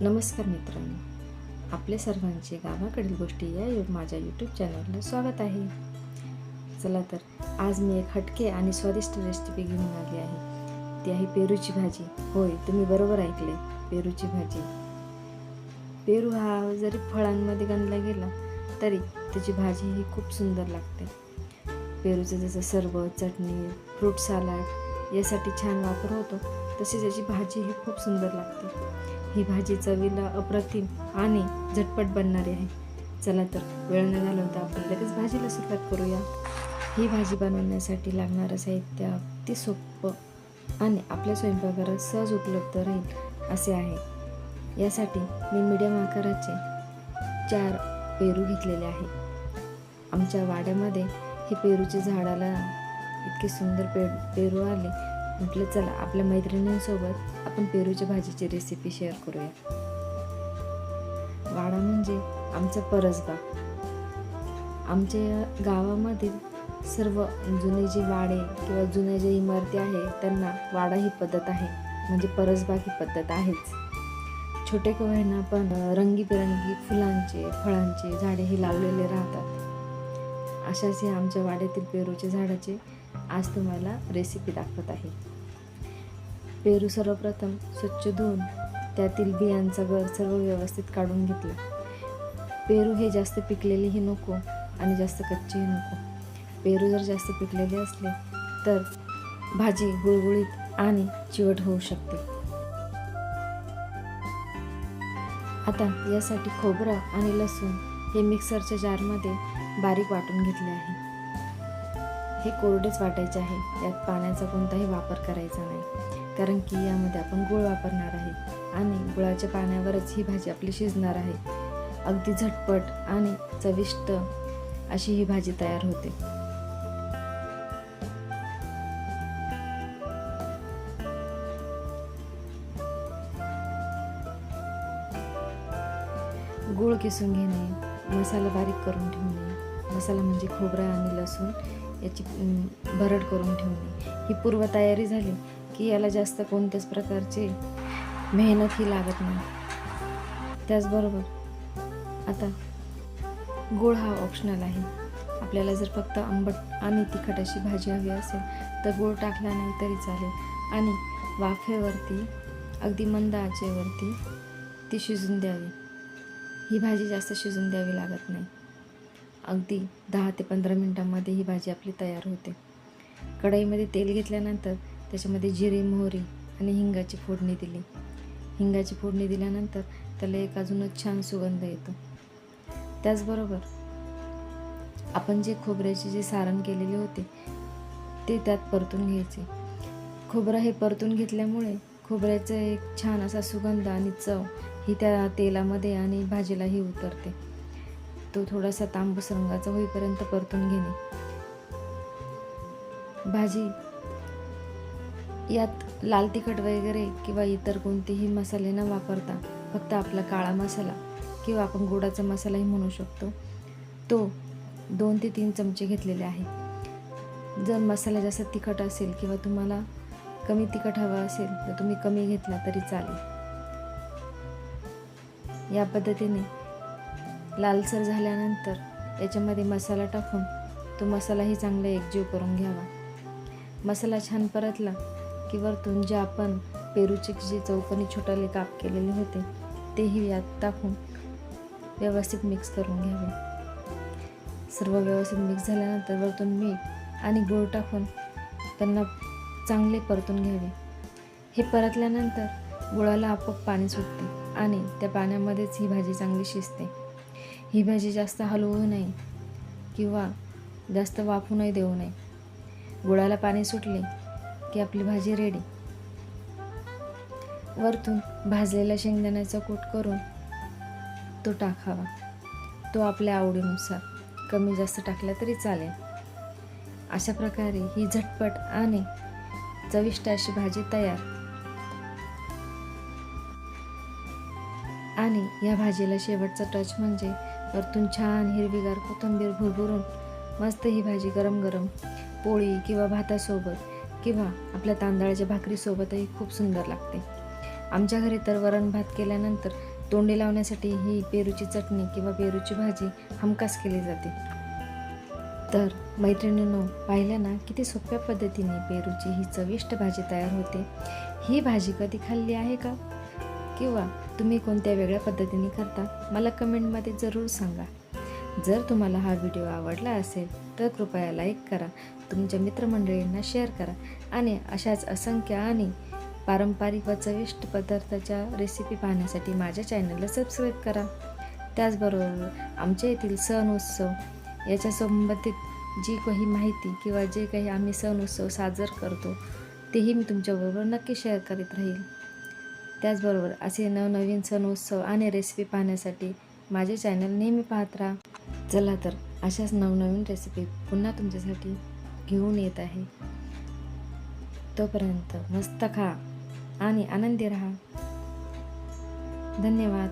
नमस्कार मित्रांनो. आपल्या सर्वांचे गावाकडील गोष्टी या माझ्या यूट्यूब चॅनलला स्वागत आहे. चला तर आज मी एक हटके आणि स्वादिष्ट रेसिपी घेऊन आली आहे. ती आहे पेरूची भाजी. होय तुम्ही बरोबर ऐकले पेरूची भाजी. पेरू हा जरी फळांमध्ये गणला गेला तरी त्याची भाजी ही खूप सुंदर लागते. पेरूचं जसं सरबत चटणी फ्रूट सॅलड यासाठी छान वापर होतो तसेच याची भाजी ही खूप सुंदर लागते. ही भाजी चवीला अप्रतिम आणि झटपट बनणारी आहे. चला तर वेळ न घालवता आपण लगेच भाजीला सुरुवात करूया. ही भाजी बनवण्यासाठी लागणारं साहित्य अगदी सोपं आणि आपल्या स्वयंपाकघरात सहज उपलब्ध राहील असे आहे. यासाठी मी मीडियम आकाराचे चार पेरू घेतलेले आहे. आमच्या वाड्यामध्ये हे पेरूचे झाडाला इतके सुंदर पे पेरू आले. म्हटलं चला आपल्या मैत्रिणींसोबत आपण पेरूच्या भाजीची रेसिपी शेअर करूया. वाडा म्हणजे आमचा परसबाग. आमच्या गावामधील सर्व जुने जे वाडे किंवा जुन्या ज्या इमारती आहे त्यांना वाडा ही पद्धत आहे. म्हणजे परसबाग ही पद्धत आहेच. छोटे कवयांना पण रंगीबेरंगी फुलांचे फळांचे झाडे हे लावलेले राहतात. अशाच हे आमच्या वाड्यातील पेरूच्या झाडाचे आज तुम्हाला रेसिपी दाखवत आहे. पेरू सर्वप्रथम स्वच्छ धुवून त्यातील बियांचा गर सर्व व्यवस्थित काढून घेतला. पेरू हे जास्त पिकलेलेही नको आणि जास्त कच्चेही नको. पेरू जर जास्त पिकलेले असले तर भाजी गुळगुळीत आणि चिवट होऊ शकते. आता यासाठी खोबरं आणि लसूण हे मिक्सरच्या जारमध्ये बारीक वाटून घेतले आहे. हे कोरडेच वाटायचे आहे. यात पाण्याचा कोणताही वापर करायचा नाही. कारण की यामध्ये आपण गुळ वापरणार आहे आणि गुळाच्या पाण्यावरच ही भाजी आपली शिजणार आहे. अगदी झटपट आणि चविष्ट अशी ही भाजी तयार होते. गूळ किसून घेणे मसाला बारीक करून ठेवणे मसाला म्हणजे खोबरा आणि लसूण याची भरड करून ठेवणे ही पूर्वतयारी झाली. की याला जास्त कोणत्याच प्रकारची मेहनत ही लागत नाही. त्याचबरोबर आता गूळ हा ऑप्शनल आहे. आपल्याला जर फक्त आंबट आणि तिखट अशी भाजी हवी असेल तर गूळ टाकला नाही तरी चालेल. आणि वाफेवरती अगदी मंद आचेवरती ती शिजून द्यावी. ही भाजी जास्त शिजून द्यावी लागत नाही. अगदी दहा ते पंधरा मिनटांमध्ये ही भाजी आपली तयार होते. कढईमध्ये तेल घेतल्यानंतर त्याच्यामध्ये जिरे मोहरी आणि हिंगाची फोडणी दिली. हिंगाची फोडणी दिल्यानंतर त्याला एक अजूनच छान सुगंध येतो. त्याचबरोबर आपण जे खोबऱ्याचे जे सारण केलेले होते ते त्यात परतून घ्यायचे. खोबरं हे परतून घेतल्यामुळे खोबऱ्याचा एक छान असा सुगंध आणि चव ही त्या तेलामध्ये आणि भाजीलाही उतरते. तो थोडासा तांबूस रंगाचा होईपर्यंत परतून घेणे. भाजी यात लाल तिखट वगैरे किंवा इतर कोणतेही मसाले न वापरता फक्त आपला काळा मसाला किंवा आपण गोडाचा मसालाही म्हणू शकतो. तो दोन ते तीन चमचे घेतलेले आहेत जर मसाला जास्त तिखट असेल किंवा तुम्हाला कमी तिखट हवा असेल तर तुम्ही कमी घेतला तरी चालेल. या पद्धतीने लालसर झाल्यानंतर याच्यामध्ये मसाला टाकून तो मसालाही चांगला एकजीव करून घ्यावा. मसाला छान परतला की वरतून जे आपण पेरूचे जे चौकोनी छोटाले काप केलेले होते तेही यात टाकून व्यवस्थित मिक्स करून घ्यावे. सर्व व्यवस्थित मिक्स झाल्यानंतर वरतून मीठ आणि गूळ टाकून त्यांना चांगले परतून घ्यावे. हे परतल्यानंतर गुळाला आपोआप पाणी सुटते आणि त्या पाण्यामध्येच ही भाजी चांगली शिजते. ही भाजी जास्त हलवू नये किंवा जास्त वाफू वाफूनही देऊ नये. गुळाला पाणी सुटले की आपली भाजी रेडी वरतून भाजलेला शेंगदाण्याचा कूट करून तो टाकावा. तो आपल्या आवडीनुसार कमी जास्त टाकला तरी चालेल. अशा प्रकारे ही झटपट आणि चविष्ट अशी भाजी तयार. आणि या भाजीला शेवटचा टच म्हणजे वरतून छान हिरवीगार कोथिंबीर भुरभुरून मस्त ही भाजी गरम गरम पोळी किंवा भातासोबत किंवा आपल्या तांदळाच्या भाकरीसोबतही खूप सुंदर लागते. आमच्या घरी तर वरण भात केल्यानंतर तोंडी लावण्यासाठी ही पेरूची चटणी किंवा पेरूची भाजी हमखास केली जाते. तर मैत्रिणींनो पाहिलं ना किती सोप्या पद्धतीने पेरूची ही चविष्ट भाजी तयार होते. ही भाजी कधी खाल्ली आहे का? किंवा तुम्ही कोणत्या वेगळ्या पद्धतीने करता? मला कमेंटमध्ये जरूर सांगा. जर तुम्हाला हा व्हिडिओ आवडला असेल तर कृपया लाईक करा. तुमच्या मित्रमंडळींना शेअर करा. आणि अशाच असंख्य आणि पारंपरिक व चविष्ट पदार्थाच्या रेसिपी पाहण्यासाठी माझ्या चॅनलला सबस्क्राईब करा. त्याचबरोबर आमच्या येथील सण उत्सव याच्या संबंधित जी काही माहिती किंवा जे काही आम्ही सण उत्सव साजर करतो तेही मी तुमच्याबरोबर नक्की शेअर करीत राहील. त्याचबरोबर असे नवनवीन सण उत्सव आणि रेसिपी पाहण्यासाठी माझे चॅनल नेहमी पाहत राहा. चला तर अशाच नवनवीन रेसिपी पुन्हा तुमच्यासाठी घेऊन येत आहे. तोपर्यंत मस्त खा आणि आनंदी राहा. धन्यवाद.